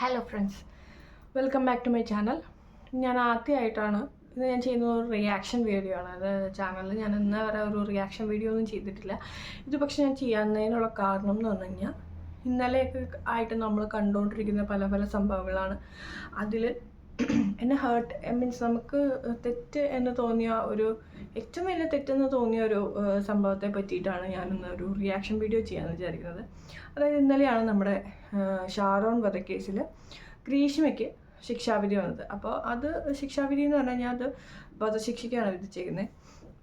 Hello friends welcome back to my channel ഞാൻ ആദ്യമായിട്ടാണ് ഇത് ഞാൻ ചെയ്യുന്ന ഒരു റിയാക്ഷൻ വീഡിയോ ആണ്. അത് ചാനലിൽ ഞാൻ ഇന്ന് വരെ ഒരു റിയാക്ഷൻ വീഡിയോ ഒന്നും ചെയ്തിട്ടില്ല. ഇത് പക്ഷേ ഞാൻ ചെയ്യാവുന്നതിനുള്ള കാരണം എന്ന് പറഞ്ഞു കഴിഞ്ഞാൽ ഇന്നലെയൊക്കെ ആയിട്ട് നമ്മൾ കണ്ടുകൊണ്ടിരിക്കുന്ന പല പല സംഭവങ്ങളാണ്. അതിൽ എന്നെ ഹേർട്ട് മീൻസ് നമുക്ക് തെറ്റ് എന്ന് തോന്നിയ ഒരു ഏറ്റവും വലിയ തെറ്റെന്ന് തോന്നിയ ഒരു സംഭവത്തെ പറ്റിയിട്ടാണ് ഞാനിന്ന് ഒരു റിയാക്ഷൻ വീഡിയോ ചെയ്യാമെന്ന് വിചാരിക്കുന്നത്. അതായത് ഇന്നലെയാണ് നമ്മുടെ ഷാറോൺ വധക്കേസിൽ ഗ്രീഷ്മയ്ക്ക് ശിക്ഷാവിധി വന്നത്. അപ്പോൾ അത് ശിക്ഷാവിധി എന്ന് പറഞ്ഞാൽ ഞാൻ അത് വധശിക്ഷയ്ക്കാണ് വിധിച്ചേക്കുന്നത്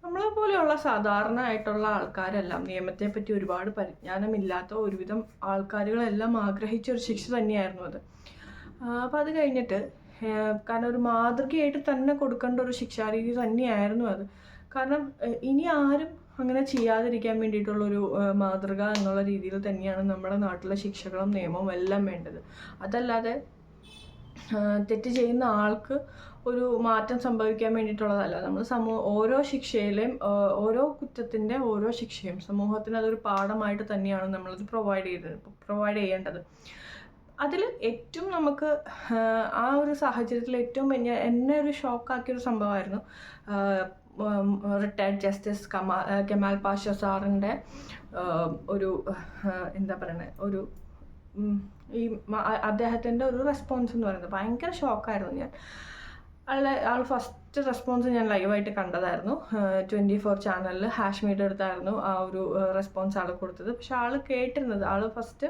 നമ്മളെ പോലെയുള്ള സാധാരണ ആയിട്ടുള്ള ആൾക്കാരെല്ലാം നിയമത്തെ പറ്റി ഒരുപാട് പരിജ്ഞാനമില്ലാത്ത ഒരുവിധം ആൾക്കാരുകളെല്ലാം ആഗ്രഹിച്ച ഒരു ശിക്ഷ തന്നെയായിരുന്നു അത്. അപ്പോൾ അത് കഴിഞ്ഞിട്ട് കാരണം ഒരു മാതൃകയായിട്ട് തന്നെ കൊടുക്കേണ്ട ഒരു ശിക്ഷാരീതി തന്നെയായിരുന്നു അത്. കാരണം ഇനി ആരും അങ്ങനെ ചെയ്യാതിരിക്കാൻ വേണ്ടിയിട്ടുള്ളൊരു മാതൃക എന്നുള്ള രീതിയിൽ തന്നെയാണ് നമ്മുടെ നാട്ടിലെ ശിക്ഷകളും നിയമവും എല്ലാം വേണ്ടത്. അതല്ലാതെ തെറ്റ് ചെയ്യുന്ന ആൾക്ക് ഒരു മാറ്റം സംഭവിക്കാൻ വേണ്ടിയിട്ടുള്ളതല്ല. നമ്മൾ സമൂഹ ഓരോ ശിക്ഷയിലെയും ഓരോ കുറ്റത്തിന്റെ ഓരോ ശിക്ഷയും സമൂഹത്തിന് അതൊരു പാഠമായിട്ട് തന്നെയാണ് നമ്മളത് പ്രൊവൈഡ് ചെയ്തത് പ്രൊവൈഡ് ചെയ്യേണ്ടത്. അതിൽ ഏറ്റവും നമുക്ക് ആ ഒരു സാഹചര്യത്തിൽ ഏറ്റവും എന്നെ ഒരു ഷോക്കാക്കിയൊരു സംഭവമായിരുന്നു. റിട്ടയർഡ് ജസ്റ്റിസ് കമാ കെമാൽ പാഷ സാറിന്റെ ഒരു എന്താ പറയുന്നത് ഒരു ഈ അദ്ദേഹത്തിന്റെ ഒരു റെസ്പോൺസ് എന്ന് പറയുന്നത് ഭയങ്കര ഷോക്കായിരുന്നു ഞാൻ. ആളെ ആൾ ഫസ്റ്റ് റെസ്പോൺസ് ഞാൻ ലൈവായിട്ട് കണ്ടതായിരുന്നു. ട്വന്റി ഫോർ ചാനലിൽ ഹാഷ് മീഡിയ എടുത്തായിരുന്നു ആ ഒരു റെസ്പോൺസ് ആൾ കൊടുത്തത്. പക്ഷെ ആൾ കേട്ടിരുന്നത് ആൾ ഫസ്റ്റ്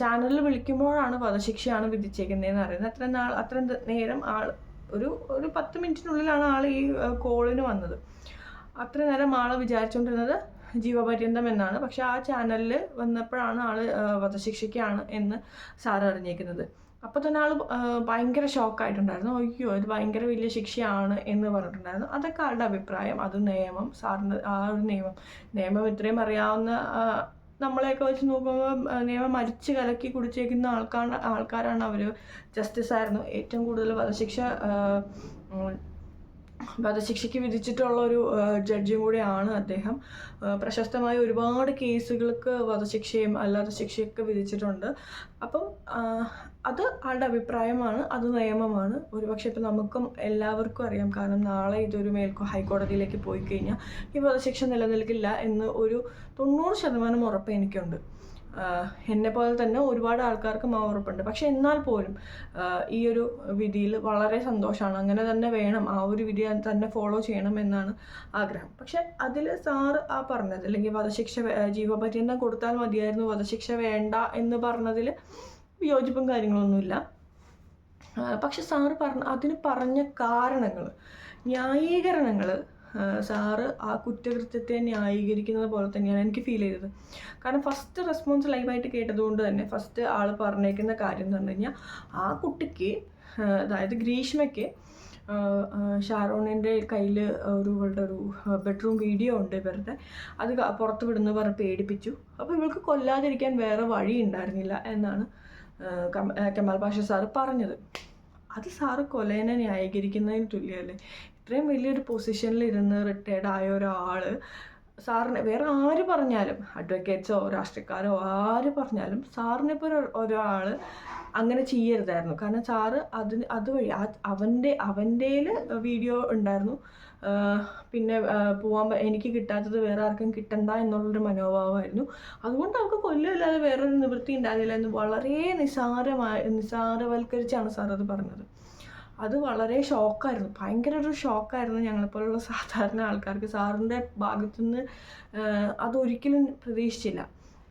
ചാനലിൽ വിളിക്കുമ്പോഴാണ് വധശിക്ഷയാണ് വിധിച്ചേക്കുന്നതെന്ന് അറിയുന്നത്. അത്രയും നാൾ അത്രയും നേരം ആൾ ഒരു ഒരു പത്ത് മിനിറ്റിനുള്ളിലാണ് ആൾ ഈ കോളിന് വന്നത്. അത്ര നേരം ആൾ വിചാരിച്ചുകൊണ്ടിരുന്നത് ജീവപര്യന്തം എന്നാണ്. പക്ഷെ ആ ചാനലിൽ വന്നപ്പോഴാണ് ആൾ വധശിക്ഷയ്ക്കാണ് എന്ന് സാർ അറിഞ്ഞേക്കുന്നത് അപ്പോൾ തന്നെ ആൾ ഭയങ്കര ഷോക്കായിട്ടുണ്ടായിരുന്നു. അയ്യോ ഇത് ഭയങ്കര വലിയ ശിക്ഷയാണ് എന്ന് പറഞ്ഞിട്ടുണ്ടായിരുന്നു. അതൊക്കെ ആളുടെ അഭിപ്രായം അത് നിയമം സാറിന് ആ ഒരു നിയമം. നിയമം ഇത്രയും അറിയാവുന്ന നമ്മളെയൊക്കെ വെച്ച് നോക്കുമ്പോൾ നിയമം മരിച്ച് കലക്കി കുടിച്ചേക്കുന്ന ആൾക്കാണ് ആൾക്കാരാണ് അവർ ജസ്റ്റിസ് ആയിരുന്നു. ഏറ്റവും കൂടുതൽ വധശിക്ഷ വധശിക്ഷയ്ക്ക് വിധിച്ചിട്ടുള്ള ഒരു ജഡ്ജും കൂടിയാണ് അദ്ദേഹം. പ്രശസ്തമായ ഒരുപാട് കേസുകൾക്ക് വധശിക്ഷയും അല്ലാതെ ശിക്ഷയൊക്കെ വിധിച്ചിട്ടുണ്ട്. അപ്പം അത് ആളുടെ അഭിപ്രായമാണ് അത് നിയമമാണ്. ഒരുപക്ഷെ ഇപ്പം നമുക്കും എല്ലാവർക്കും അറിയാം കാരണം നാളെ ഇതൊരു മേൽക്കോ ഹൈക്കോടതിയിലേക്ക് പോയി കഴിഞ്ഞാൽ ഈ വധശിക്ഷ നിലനിൽക്കില്ല എന്ന് ഒരു തൊണ്ണൂറ് ശതമാനം ഉറപ്പ് എനിക്കുണ്ട്. എന്നെ പോലെ തന്നെ ഒരുപാട് ആൾക്കാർക്കും ആ ഉറപ്പുണ്ട്. പക്ഷെ എന്നാൽ പോലും ഈ ഒരു വിധിയിൽ വളരെ സന്തോഷമാണ്. അങ്ങനെ തന്നെ വേണം ആ ഒരു വിധി തന്നെ ഫോളോ ചെയ്യണം എന്നാണ് ആഗ്രഹം. പക്ഷെ അതിൽ സാറ് ആ പറഞ്ഞത് അല്ലെങ്കിൽ വധശിക്ഷ ജീവപര്യന്തം കൊടുത്താൽ മതിയായിരുന്നു വധശിക്ഷ വേണ്ട എന്ന് പറഞ്ഞതിൽ വിയോജിപ്പും കാര്യങ്ങളൊന്നുമില്ല. പക്ഷെ സാറ് പറഞ്ഞ അതിന് പറഞ്ഞ കാരണങ്ങൾ ന്യായീകരണങ്ങൾ സാറ് ആ കുറ്റകൃത്യത്തെ ന്യായീകരിക്കുന്നത് പോലെ തന്നെയാണ് എനിക്ക് ഫീൽ ചെയ്തത്. കാരണം ഫസ്റ്റ് റെസ്പോൺസ് ലൈവായിട്ട് കേട്ടതുകൊണ്ട് തന്നെ ഫസ്റ്റ് ആൾ പറഞ്ഞേക്കുന്ന കാര്യം എന്ന് പറഞ്ഞു കഴിഞ്ഞാൽ ആ കുട്ടിക്ക് അതായത് ഗ്രീഷ്മയ്ക്ക് ഷാറോണിന്റെ കയ്യിൽ ഒരു ഇവളുടെ ഒരു ബെഡ്റൂം വീഡിയോ ഉണ്ട് ഇവരുടെ. അത് പുറത്ത് വിടുന്നു പറഞ്ഞ് പേടിപ്പിച്ചു. അപ്പോൾ ഇവൾക്ക് കൊല്ലാതിരിക്കാൻ വേറെ വഴി ഉണ്ടായിരുന്നില്ല എന്നാണ് കമാൽ പാഷ സാറ് പറഞ്ഞത്. അത് സാറ് കൊലേനെ ന്യായീകരിക്കുന്നതിന് തുല്യമല്ലേ ഇത്രയും വലിയൊരു പൊസിഷനിൽ ഇരുന്ന് റിട്ടയർഡ് ആയ ഒരാൾ സാറിന് വേറെ ആര് പറഞ്ഞാലും അഡ്വക്കേറ്റ്സോ രാഷ്ട്രീയക്കാരോ ആര് പറഞ്ഞാലും സാറിനെ ഇപ്പോൾ ഒരാൾ അങ്ങനെ ചെയ്യരുതായിരുന്നു. കാരണം സാറ് അതിന് അതുവഴി അവന്റെ അവന്റെ വീഡിയോ ഉണ്ടായിരുന്നു. പിന്നെ പോവാൻ എനിക്ക് കിട്ടാത്തത് വേറെ ആർക്കും കിട്ടണ്ട എന്നുള്ളൊരു മനോഭാവമായിരുന്നു. അതുകൊണ്ട് അവർക്ക് കൊല്ലമില്ലാതെ വേറൊരു നിവൃത്തി ഉണ്ടായിരുന്നില്ല എന്ന് വളരെ നിസാരമായി നിസാരവൽക്കരിച്ചാണ് സാർ അത് പറഞ്ഞത്. അത് വളരെ ഷോക്കായിരുന്നു. ഭയങ്കര ഒരു ഷോക്കായിരുന്നു ഞങ്ങളെപ്പോലുള്ള സാധാരണ ആൾക്കാർക്ക്. സാറിന്റെ ഭാഗത്തുനിന്ന് അതൊരിക്കലും പ്രതീക്ഷിച്ചില്ല.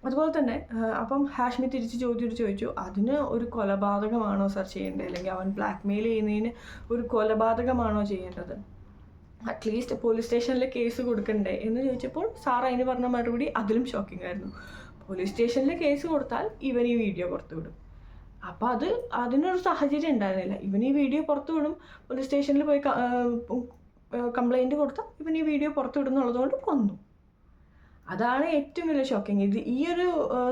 അതുപോലെ തന്നെ അപ്പം ഹാഷ്മി തിരിച്ച് ചോദ്യം ചോദിച്ചു അതിന് ഒരു കൊലപാതകമാണോ സാർ ചെയ്യേണ്ടത്? അല്ലെങ്കിൽ അവൻ ബ്ലാക്ക് മെയിൽ ചെയ്യുന്നതിന് ഒരു കൊലപാതകമാണോ ചെയ്യേണ്ടത്? അറ്റ്ലീസ്റ്റ് പോലീസ് സ്റ്റേഷനിൽ കേസ് കൊടുക്കണ്ടേ? എന്ന് ചോദിച്ചപ്പോൾ സാർ അതിന് പറഞ്ഞ മറുപടി അതിലും ഷോക്കിംഗ് ആയിരുന്നു. പോലീസ് സ്റ്റേഷനിൽ കേസ് കൊടുത്താൽ ഇവൻ ഈ വീഡിയോ പുറത്തു വിടും അപ്പോൾ അത് അതിനൊരു സാഹചര്യം ഉണ്ടായിരുന്നില്ല. ഇവൻ ഈ വീഡിയോ പുറത്തു വിടും. പോലീസ് സ്റ്റേഷനിൽ പോയി കംപ്ലൈന്റ് കൊടുത്താൽ ഇവൻ ഈ വീഡിയോ പുറത്തു വിടുന്നുള്ളതുകൊണ്ട് കൊന്നു. അതാണ് ഏറ്റവും വലിയ ഷോക്കിങ് ഇത് ഈ ഒരു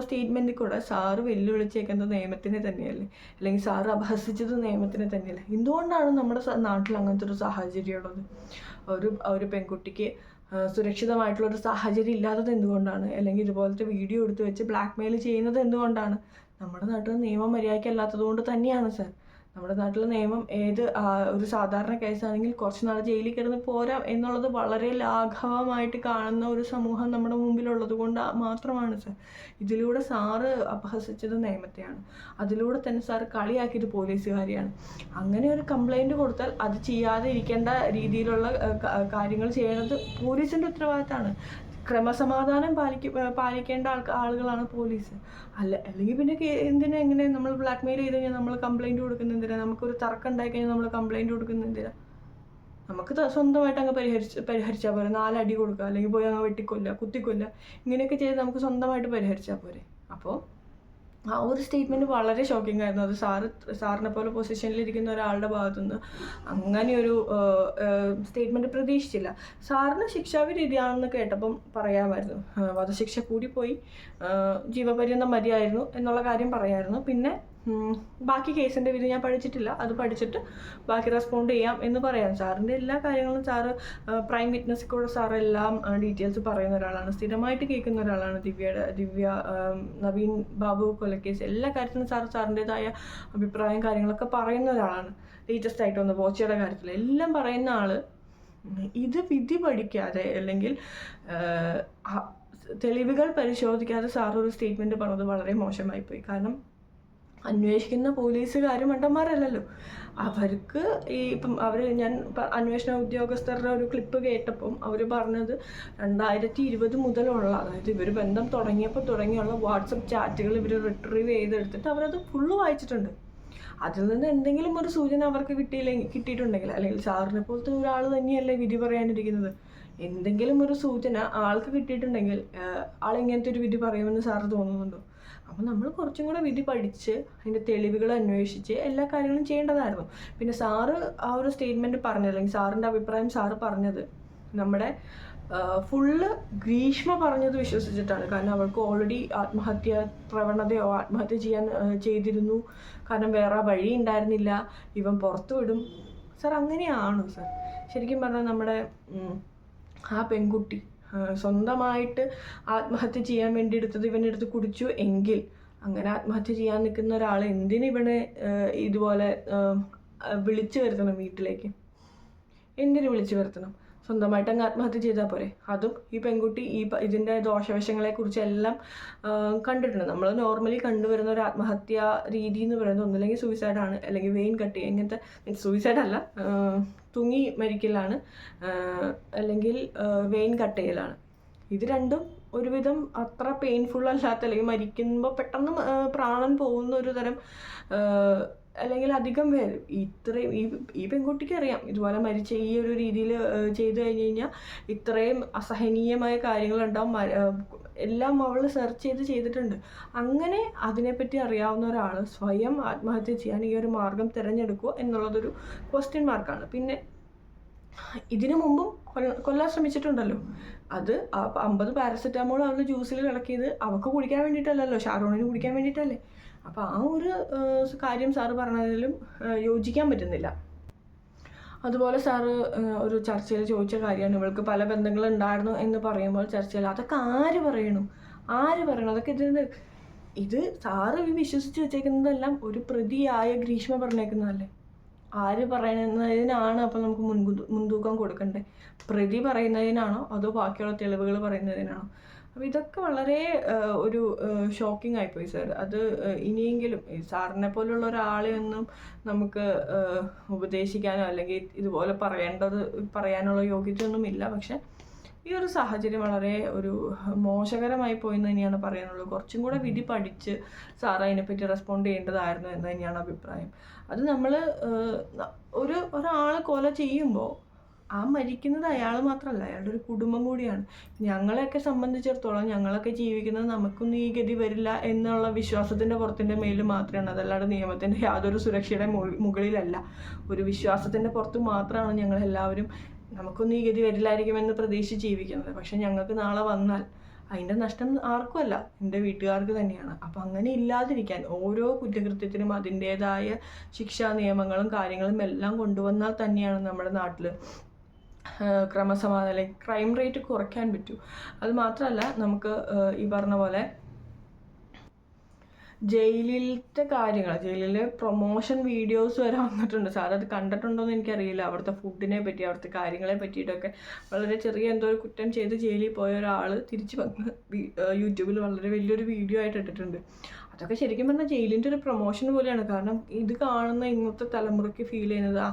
സ്റ്റേറ്റ്മെന്റിൽ കൂടെ സാറ് വെല്ലുവിളിച്ചേക്കുന്നത് നിയമത്തിനെ തന്നെയല്ലേ? അല്ലെങ്കിൽ സാറ് അപഹസിച്ചത് നിയമത്തിനെ തന്നെയല്ലേ? എന്തുകൊണ്ടാണ് നമ്മുടെ നാട്ടിൽ അങ്ങനത്തെ ഒരു സാഹചര്യം ഉള്ളത്? ഒരു ഒരു പെൺകുട്ടിക്ക് ആ, സുരക്ഷിതമായിട്ടുള്ള ഒരു സാഹചര്യം ഇല്ലാത്തത് എന്തുകൊണ്ടാണ്? അല്ലെങ്കിൽ ഇതുപോലത്തെ വീഡിയോ എടുത്ത് വെച്ച് ബ്ലാക്ക്മെയിൽ ചെയ്യുന്നത് എന്തുകൊണ്ടാണ്? നമ്മുടെ നാട്ടിൽ നിയമം മര്യാദയ്ക്കല്ലാത്തത് കൊണ്ട് തന്നെയാണ് സർ. നമ്മുടെ നാട്ടിലെ നിയമം ഏത് ഒരു സാധാരണ കേസാണെങ്കിൽ കുറച്ച് നാൾ ജയിലിൽ കിടന്ന് പോരാം എന്നുള്ളത് വളരെ ലാഘവമായിട്ട് കാണുന്ന ഒരു സമൂഹം നമ്മുടെ മുമ്പിലുള്ളത് കൊണ്ട് മാത്രമാണ് സർ. ഇതിലൂടെ സാറ് അപഹസിച്ചത് നിയമത്തെയാണ്. അതിലൂടെ തന്നെ സാറ് കളിയാക്കിയത് പോലീസുകാരെയാണ്. അങ്ങനെ ഒരു കംപ്ലൈന്റ് കൊടുത്താൽ അത് ചെയ്യാതെ ഇരിക്കേണ്ട രീതിയിലുള്ള കാര്യങ്ങൾ ചെയ്യുന്നത് പോലീസിന്റെ ഉത്തരവാദിത്തമാണ്. ക്രമസമാധാനം പാലിക്ക പാലിക്കേണ്ട ആൾക്ക് ആളുകളാണ് പോലീസ്. അല്ല അല്ലെങ്കിൽ പിന്നെ എന്തിനാ എങ്ങനെ നമ്മൾ ബ്ലാക്ക് മെയിൽ ചെയ്ത് കഴിഞ്ഞാൽ നമ്മൾ കംപ്ലൈന്റ് കൊടുക്കുന്ന എന്തിനാ? നമുക്കൊരു തർക്കം ഉണ്ടായി കഴിഞ്ഞാൽ നമ്മൾ കംപ്ലൈന്റ് കൊടുക്കുന്ന എന്തിനാ? നമുക്ക് സ്വന്തമായിട്ട് അങ്ങ് പരിഹരിച്ച് പരിഹരിച്ചാൽ പോരെ. നാലടി കൊടുക്കുക അല്ലെങ്കിൽ പോയി അങ്ങ് വെട്ടിക്കൊല്ലുക കുത്തിക്കൊല്ലുക. ഇങ്ങനെയൊക്കെ ചെയ്ത് നമുക്ക് സ്വന്തമായിട്ട് പരിഹരിച്ചാൽ പോരെ. അപ്പോൾ ആ ഒരു സ്റ്റേറ്റ്മെന്റ് വളരെ ഷോക്കിംഗ് ആയിരുന്നു. അത് സാറ് സാറിനെ പോലെ പൊസിഷനിലിരിക്കുന്ന ഒരാളുടെ ഭാഗത്തുനിന്ന് അങ്ങനെ ഒരു സ്റ്റേറ്റ്മെന്റ് പ്രതീക്ഷിച്ചില്ല. സാറിന് ശിക്ഷാവി രീതിയാണെന്ന് കേട്ടപ്പം പറയാമായിരുന്നു. വധശിക്ഷ കൂടിപ്പോയി. പോയി ജീവപര്യന്തം മതിയായിരുന്നു എന്നുള്ള കാര്യം പറയായിരുന്നു. പിന്നെ ബാക്കി കേസിന്റെ വിധി ഞാൻ പഠിച്ചിട്ടില്ല. അത് പഠിച്ചിട്ട് ബാക്കി റെസ്പോണ്ട് ചെയ്യാം എന്ന് പറയാം. സാറിന്റെ എല്ലാ കാര്യങ്ങളും സാറ് പ്രൈം വിറ്റ്നസ് കൂടെ സാർ എല്ലാം ഡീറ്റെയിൽസ് പറയുന്ന ഒരാളാണ്. സ്ഥിരമായിട്ട് കേൾക്കുന്ന ഒരാളാണ് ദിവ്യയുടെ ദിവ്യ നവീൻ ബാബു കൊലക്കേസ്. എല്ലാ കാര്യത്തിലും സാർ സാറിന്റെതായ അഭിപ്രായം കാര്യങ്ങളൊക്കെ പറയുന്ന ഒരാളാണ്. ലേറ്റസ്റ്റ് ആയിട്ട് വന്ന ബോച്ചയുടെ കാര്യത്തിൽ എല്ലാം പറയുന്ന ആൾ ഇത് വിധി പഠിക്കാതെ അല്ലെങ്കിൽ തെളിവുകൾ പരിശോധിക്കാതെ സാർ ഒരു സ്റ്റേറ്റ്മെന്റ് പറഞ്ഞത് വളരെ മോശമായി പോയി കാരണം അന്വേഷിക്കുന്ന പോലീസുകാർ മണ്ടന്മാരല്ലല്ലോ. അവർക്ക് ഈ ഇപ്പം അവർ ഞാൻ അന്വേഷണ ഉദ്യോഗസ്ഥരുടെ ഒരു ക്ലിപ്പ് കേട്ടപ്പം അവർ പറഞ്ഞത് രണ്ടായിരത്തി ഇരുപത് മുതലുള്ള അതായത് ഇവർ ബന്ധം തുടങ്ങിയപ്പോൾ തുടങ്ങിയുള്ള വാട്സപ്പ് ചാറ്റുകൾ ഇവർ റിട്രീവ് ചെയ്തെടുത്തിട്ട് അവരത് ഫുള്ള് വായിച്ചിട്ടുണ്ട്. അതിൽ നിന്ന് എന്തെങ്കിലും ഒരു സൂചന അവർക്ക് കിട്ടിയില്ലെങ്കിൽ കിട്ടിയിട്ടുണ്ടെങ്കിൽ അല്ലെങ്കിൽ സാറിനെ പോലത്തെ ഒരാൾ തന്നെയല്ലേ വിധി പറയാനിരിക്കുന്നത്. എന്തെങ്കിലും ഒരു സൂചന ആൾക്ക് കിട്ടിയിട്ടുണ്ടെങ്കിൽ ആൾ ഇങ്ങനത്തെ ഒരു വിധി പറയുമെന്ന് സാറ് തോന്നുന്നുണ്ടോ? അപ്പം നമ്മൾ കുറച്ചും കൂടെ വിധി പഠിച്ച് അതിന്റെ തെളിവുകൾ അന്വേഷിച്ച് എല്ലാ കാര്യങ്ങളും ചെയ്യേണ്ടതായിരുന്നു. പിന്നെ സാറ് ആ ഒരു സ്റ്റേറ്റ്മെന്റ് പറഞ്ഞത് അല്ലെങ്കിൽ സാറിന്റെ അഭിപ്രായം സാറ് പറഞ്ഞത് നമ്മുടെ ഫുള്ള് ഗ്രീഷ്മ പറഞ്ഞത് വിശ്വസിച്ചിട്ടാണ്. കാരണം അവൾക്ക് ഓൾറെഡി ആത്മഹത്യ പ്രവണതയോ ആത്മഹത്യ ചെയ്യാൻ ചെയ്തിരുന്നു. കാരണം വേറെ വഴി ഉണ്ടായിരുന്നില്ല. ഇവൻ പുറത്തു വിടും. സാർ അങ്ങനെയാണോ സാർ. ശരിക്കും പറഞ്ഞാൽ നമ്മുടെ ആ പെൺകുട്ടി സ്വന്തമായിട്ട് ആത്മഹത്യ ചെയ്യാൻ വേണ്ടി എടുത്തത് ഇവനെടുത്ത് കുടിച്ചു എങ്കിൽ അങ്ങനെ ആത്മഹത്യ ചെയ്യാൻ നിൽക്കുന്ന ഒരാൾ എന്തിന് ഇവനെ ഇതുപോലെ വിളിച്ചു വരുത്തണം വീട്ടിലേക്ക്? എന്തിനു വിളിച്ചു വരുത്തണം? സ്വന്തമായിട്ട് അങ്ങ് ആത്മഹത്യ ചെയ്താൽ പോരെ. അതും ഈ പെൺകുട്ടി ഈ ഇതിന്റെ ദോഷവശങ്ങളെക്കുറിച്ച് എല്ലാം കണ്ടിട്ടുണ്ട്. നമ്മൾ നോർമലി കണ്ടുവരുന്ന ഒരു ആത്മഹത്യ രീതി എന്ന് പറയുന്നത് ഒന്നില്ലെങ്കിൽ ആണ് അല്ലെങ്കിൽ വെയിൻ കട്ടി ഇങ്ങനത്തെ അല്ല തൂങ്ങി മരിക്കലാണ് അല്ലെങ്കിൽ വെയിൻ കട്ട് ചെയ്യലാണ്. ഇത് രണ്ടും ഒരുവിധം അത്ര പെയിൻഫുൾ അല്ലാത്ത അല്ലെങ്കിൽ മരിക്കുമ്പോൾ പെട്ടെന്ന് പ്രാണൻ പോകുന്ന ഒരു തരം അല്ലെങ്കിൽ അധികം പേര് ഇത്രയും ഈ ഈ പെൺകുട്ടിക്ക് അറിയാം. ഇതുപോലെ മരിച്ച ഈ ഒരു രീതിയിൽ ചെയ്തു കഴിഞ്ഞ് കഴിഞ്ഞാൽ ഇത്രയും അസഹനീയമായ കാര്യങ്ങളുണ്ടാവും. എല്ലാം അവൾ സെർച്ച് ചെയ്ത് ചെയ്തിട്ടുണ്ട്. അങ്ങനെ അതിനെപ്പറ്റി അറിയാവുന്ന ഒരാൾ സ്വയം ആത്മഹത്യ ചെയ്യാൻ ഈ ഒരു മാർഗം തിരഞ്ഞെടുക്കുക എന്നുള്ളതൊരു ക്വസ്റ്റ്യൻ മാർക്കാണ് പിന്നെ ഇതിനു മുമ്പും കൊല്ല- കൊല്ലാൻ ശ്രമിച്ചിട്ടുണ്ടല്ലോ. അത് അമ്പത് പാരസെറ്റാമോൾ അവൾ ജ്യൂസിൽ കിടക്കിയത് അവൾക്ക് കുടിക്കാൻ വേണ്ടിയിട്ടല്ലല്ലോ ഷാറോണിന് കുടിക്കാൻ വേണ്ടിയിട്ടല്ലേ അപ്പോൾ ആ ഒരു കാര്യം സാറ് പറഞ്ഞതിലും യോജിക്കാൻ പറ്റുന്നില്ല. അതുപോലെ സാറ് ഒരു ചർച്ചയിൽ ചോദിച്ച കാര്യമാണ് ഇവൾക്ക് പല ബന്ധങ്ങളുണ്ടായിരുന്നു എന്ന് പറയുമ്പോൾ ചർച്ചയിൽ അതൊക്കെ ആര് പറയണു? ആര് പറയണം? അതൊക്കെ ഇതിന് ഇത് സാറ് വിശ്വസിച്ച് വെച്ചേക്കുന്നതെല്ലാം ഒരു പ്രതിയായ ഗ്രീഷ്മ പറഞ്ഞേക്കുന്നതല്ലേ? ആര് പറയുന്നതിനാണ് അപ്പം നമുക്ക് മുൻതൂക്കം കൊടുക്കണ്ടേ? പ്രതി പറയുന്നതിനാണോ? അതോ ബാക്കിയുള്ള തെളിവുകൾ പറയുന്നതിനാണോ? അപ്പോൾ ഇതൊക്കെ വളരെ ഒരു ഷോക്കിംഗ് ആയിപ്പോയി സാർ അത് ഇനിയെങ്കിലും സാറിനെ പോലുള്ള ഒരാളെ ഒന്നും നമുക്ക് ഉപദേശിക്കാനോ അല്ലെങ്കിൽ ഇതുപോലെ പറയേണ്ടത് പറയാനുള്ള യോഗ്യതയൊന്നും ഇല്ല പക്ഷെ ഈ ഒരു സാഹചര്യം വളരെ ഒരു മോശകരമായി പോയി എന്ന് തന്നെയാണ് പറയാനുള്ളത്. കുറച്ചും കൂടെ വിധി പഠിച്ച് സാർ അതിനെപ്പറ്റി റെസ്പോണ്ട് ചെയ്യേണ്ടതായിരുന്നു എന്ന് തന്നെയാണ് അഭിപ്രായം. അത് നമ്മൾ ഒരു ഒരാൾ കൊല ചെയ്യുമ്പോൾ ആ മരിക്കുന്നത് അയാൾ മാത്രമല്ല അയാളുടെ ഒരു കുടുംബം കൂടിയാണ്. ഞങ്ങളെയൊക്കെ സംബന്ധിച്ചിടത്തോളം ഞങ്ങളൊക്കെ ജീവിക്കുന്നത് നമുക്കൊന്നും ഈ ഗതി വരില്ല എന്നുള്ള വിശ്വാസത്തിന്റെ പുറത്തിന്റെ മേലിൽ മാത്രമാണ് അതല്ലാതെ നിയമത്തിന്റെ യാതൊരു സുരക്ഷയുടെ മുക- മുകളിലല്ല. ഒരു വിശ്വാസത്തിന്റെ പുറത്ത് മാത്രമാണ് ഞങ്ങളെല്ലാവരും നമുക്കൊന്നും ഈ ഗതി വരില്ലായിരിക്കുമെന്ന് പ്രതീക്ഷിച്ച് ജീവിക്കുന്നത്. പക്ഷെ ഞങ്ങൾക്ക് നാളെ വന്നാൽ അതിന്റെ നഷ്ടം ആർക്കുമല്ല എന്റെ വീട്ടുകാർക്ക് തന്നെയാണ്. അപ്പം അങ്ങനെ ഇല്ലാതിരിക്കാൻ ഓരോ കുറ്റകൃത്യത്തിനും അതിന്റേതായ ശിക്ഷാ നിയമങ്ങളും കാര്യങ്ങളും എല്ലാം കൊണ്ടുവന്നാൽ തന്നെയാണ് നമ്മുടെ നാട്ടിൽ ക്രമസമാധാനം ക്രൈം റേറ്റ് കുറയ്ക്കാൻ പറ്റൂ. അത് മാത്രമല്ല നമുക്ക് ഈ പറഞ്ഞ പോലെ ജയിലിലത്തെ കാര്യങ്ങൾ ജയിലിൽ പ്രൊമോഷൻ വീഡിയോസ് വരെ വന്നിട്ടുണ്ട്. സാർ അത് കണ്ടിട്ടുണ്ടോ എന്ന് എനിക്കറിയില്ല. അവിടുത്തെ ഫുഡിനെ പറ്റി അവിടുത്തെ കാര്യങ്ങളെ പറ്റിയിട്ടൊക്കെ വളരെ ചെറിയ എന്തോ ഒരു കുറ്റം ചെയ്ത് ജയിലിൽ പോയ ഒരാൾ തിരിച്ച് വന്ന് യൂട്യൂബിൽ വളരെ വലിയൊരു വീഡിയോ ആയിട്ട് ഇട്ടിട്ടുണ്ട്. അതൊക്കെ ശരിക്കും പറഞ്ഞാൽ ജയിലിന്റെ ഒരു പ്രൊമോഷൻ പോലെയാണ്. കാരണം ഇത് കാണുന്ന ഇന്നത്തെ തലമുറയ്ക്ക് ഫീൽ ചെയ്യുന്നത് ആ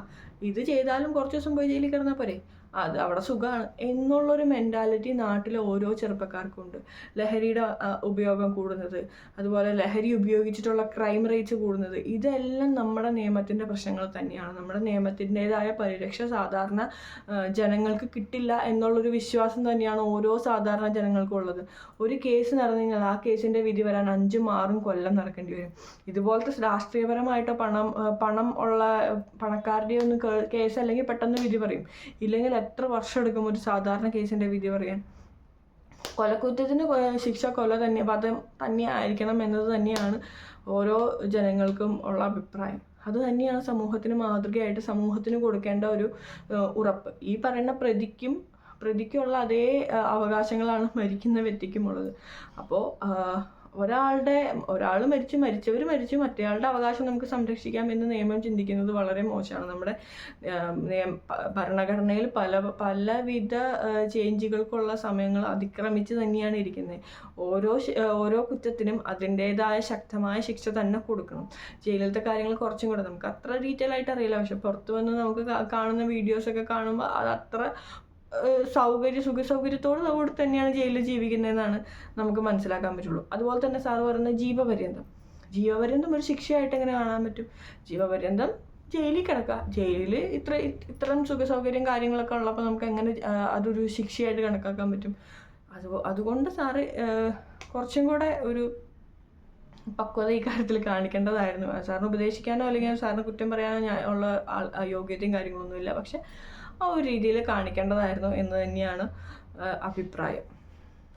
ഇത് ചെയ്താലും കുറച്ച് ദിവസം പോയി ജയിലിൽ കിടന്നാൽ പോരെ. അത് അവിടെ സുഖമാണ് എന്നുള്ളൊരു മെന്റാലിറ്റി നാട്ടിലെ ഓരോ ചെറുപ്പക്കാർക്കും ഉണ്ട് ലഹരിയുടെ ഉപയോഗം കൂടുന്നത് അതുപോലെ ലഹരി ഉപയോഗിച്ചിട്ടുള്ള ക്രൈം റേറ്റ്സ് കൂടുന്നത് ഇതെല്ലാം നമ്മുടെ നിയമത്തിന്റെ പ്രശ്നങ്ങൾ തന്നെയാണ്. നമ്മുടെ നിയമത്തിന്റെതായ പരിരക്ഷ സാധാരണ ജനങ്ങൾക്ക് കിട്ടില്ല എന്നുള്ളൊരു വിശ്വാസം തന്നെയാണ് ഓരോ സാധാരണ ജനങ്ങൾക്കും ഉള്ളത്. ഒരു കേസ് നടന്നു ആ കേസിന്റെ വിധി വരാൻ അഞ്ചും ആറും കൊല്ലം നടക്കേണ്ടി വരും. ഇതുപോലത്തെ രാഷ്ട്രീയപരമായിട്ടോ പണം പണം ഉള്ള പണക്കാരുടെ ഒന്ന് കേസ് അല്ലെങ്കിൽ പെട്ടെന്ന് വിധി പറയും. ഇല്ലെങ്കിൽ എത്ര വർഷം എടുക്കും ഒരു സാധാരണ കേസിന്റെ വിധി പറയാൻ? കൊലക്കുറ്റത്തിന് ശിക്ഷ കൊല തന്നെ വധം തന്നെ ആയിരിക്കണം എന്നത് തന്നെയാണ് ഓരോ ജനങ്ങൾക്കും ഉള്ള അഭിപ്രായം. അത് തന്നെയാണ് സമൂഹത്തിന് മാതൃകയായിട്ട് സമൂഹത്തിന് കൊടുക്കേണ്ട ഒരു ഉറപ്പ്. ഈ പറയുന്ന പ്രതിക്കും പ്രതിക്കുള്ള അതേ അവകാശങ്ങളാണ് മരിക്കുന്ന വ്യക്തിക്കുമുള്ളത്. അപ്പോൾ ഒരാളുടെ ഒരാൾ മരിച്ചു മരിച്ചവർ മരിച്ചു മറ്റേയാളുടെ അവകാശം നമുക്ക് സംരക്ഷിക്കാം എന്ന് നിയമം ചിന്തിക്കുന്നത് വളരെ മോശമാണ്. നമ്മുടെ ഭരണഘടനയിൽ പല പലവിധ ചേഞ്ചുകൾക്കുള്ള സമയങ്ങൾ അതിക്രമിച്ച് തന്നെയാണ് ഇരിക്കുന്നത്. ഓരോ ഓരോ കുറ്റത്തിനും അതിന്റേതായ ശക്തമായ ശിക്ഷ തന്നെ കൊടുക്കണം. ജയിലിലത്തെ കാര്യങ്ങൾ കുറച്ചും കൂടെ നമുക്ക് അത്ര ഡീറ്റെയിൽ ആയിട്ട് അറിയില്ല. പക്ഷെ പുറത്ത് വന്ന് നമുക്ക് കാണുന്ന വീഡിയോസൊക്കെ കാണുമ്പോൾ അത് അത്ര സൗകര്യ സുഖ സൗകര്യത്തോട് കൂടി തന്നെയാണ് ജയിലിൽ ജീവിക്കുന്നതെന്നാണ് നമുക്ക് മനസ്സിലാക്കാൻ പറ്റുള്ളൂ. അതുപോലെ തന്നെ സാറ് പറയുന്നത് ജീവപര്യന്തം. ജീവപര്യന്തം ഒരു ശിക്ഷയായിട്ട് എങ്ങനെ കാണാൻ പറ്റും? ജീവപര്യന്തം ജയിലിൽ കിടക്കുക ജയിലിൽ ഇത്ര ഇത്തരം സുഖ സൗകര്യം കാര്യങ്ങളൊക്കെ ഉള്ളപ്പോൾ നമുക്ക് എങ്ങനെ അതൊരു ശിക്ഷയായിട്ട് കണക്കാക്കാൻ പറ്റും? അത് അതുകൊണ്ട് സാറ് കുറച്ചും കൂടെ ഒരു പക്വത ഈ കാര്യത്തിൽ കാണിക്കേണ്ടതായിരുന്നു. സാറിന് ഉപദേശിക്കാനോ അല്ലെങ്കിൽ സാറിന് കുറ്റം പറയാനോ ഞാൻ ഉള്ള യോഗ്യതയും കാര്യങ്ങളൊന്നുമില്ല. പക്ഷെ ആ ഒരു രീതിയിൽ കാണിക്കേണ്ടതായിരുന്നു എന്ന് തന്നെയാണ് അഭിപ്രായം.